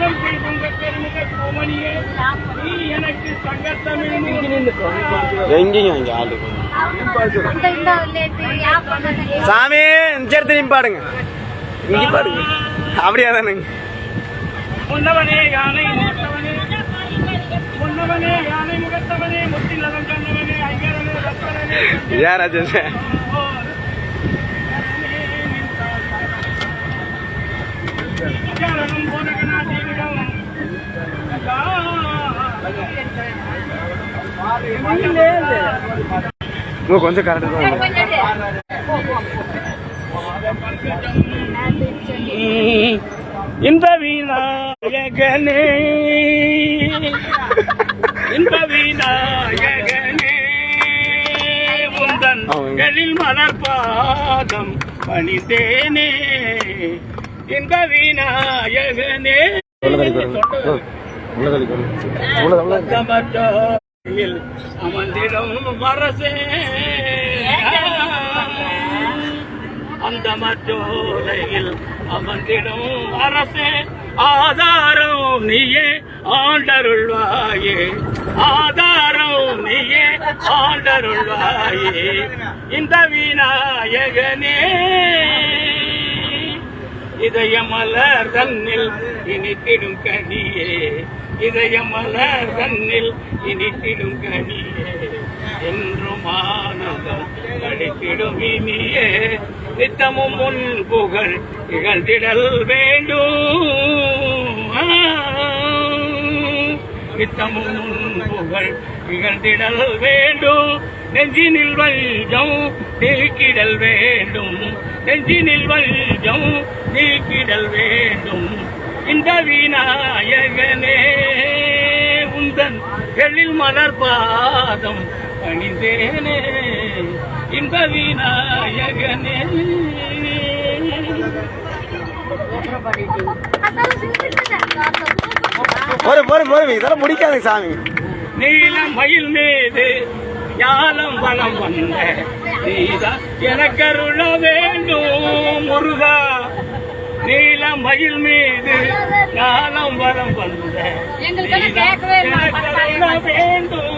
காலம் செய்துங்க பெருமிக கோமணியே நீ எனக்கு சங்கத்தமிழ் சாமி சரி திரும்பி பாடுங்க இங்க பாடுங்க அப்படியா தானுங்க முன்னவனே யானை முகத்தவனே முன்னவனே யானை முகத்தவனே முத்திலகம் கண்ணவனே ஐயரனே ரத்தனே ஏன் உங்க கொஞ்சம் கரெக்டு தான் இந்த விநாயகனே. இந்த விநாயகனே. உந்தன் எழில் மலர் பாதம் பணிந்தேனே. இந்த விநாயகனே அமர்ந்திடும் அரசே அந்த மற்றோரையில் அமர்ந்திடும் அரசே ஆதாரம் நீயே ஆண்டருள்வாயே. ஆதாரம் நீயே ஆண்டருள்வாயே. இந்த விநாயகனே. இதயமலர் தன்னில் இனித்திடும் கனியே. இதயமலர் தன்னில் இனித்திடும் கனியே. என்றும் ஆனந்தம் அடித்திடும் இனியே. நித்தமும் முன் புகழ் இகழ்ந்திடல் வேண்டும். நித்தமும் முன் புகழ் இகழ்ந்திடல் வேண்டும். நெஞ்சினில் வஞ்சம் நீக்கிடல் வேண்டும். நெஞ்சினில் வஞ்சம் நீக்கிடல் வேண்டும். இந்த விநாயகனே உந்தன் எழில் மலர் பாதம் பணிந்தேனே இந்த விநாயகனே. போரும் போரும் போரும் இதெல்லாம் முடிக்காதுங்க சாமி. நீலம் மயில் மீது ஞானம் வளம் வந்த நீதா. எனக்கருள வேண்டும் முருகா. நீலம் மயில் மீது ஞானம் வளம் வந்த. எனக்கருள வேண்டும்.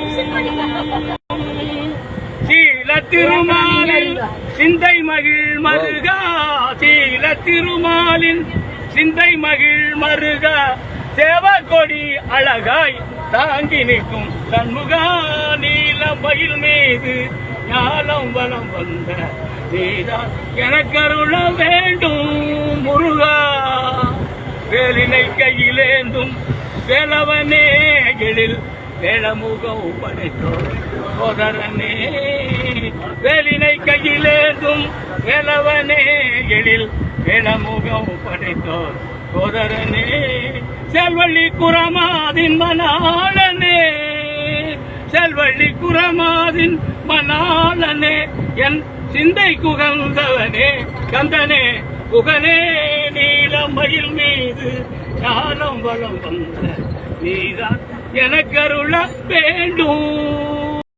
சீல திருமாலில் சிந்தை மகிழ் மருகா. சீல திருமாலின் சிந்தை மகிழ் மருகா. சேவக்கொடி அழகாய் தாங்கி நிற்கும் சண்முகா நீல மயில் மீது ஞானம் வலம் வந்த நீதான். எனக்கருள வேண்டும் முருகா. வேலினை கையிலேந்தும் வேலவனே எழில் வேளமுகம் படைத்தோர் சோதரனே வேலினை கையிலேந்தும் வேலவனே எழில் வேளமுகம் படைத்தோர் சோதரனே செல்வள்ளி குரமாதின் மணாளனே செல்வழி குரமாதின் மணாளனே என் சிந்தை குகந்தவனே கந்தனே புகனே நீளம் மயில் மீது ஞானம் வளம் வந்த நீதான் எனக்கருள வேண்டும்.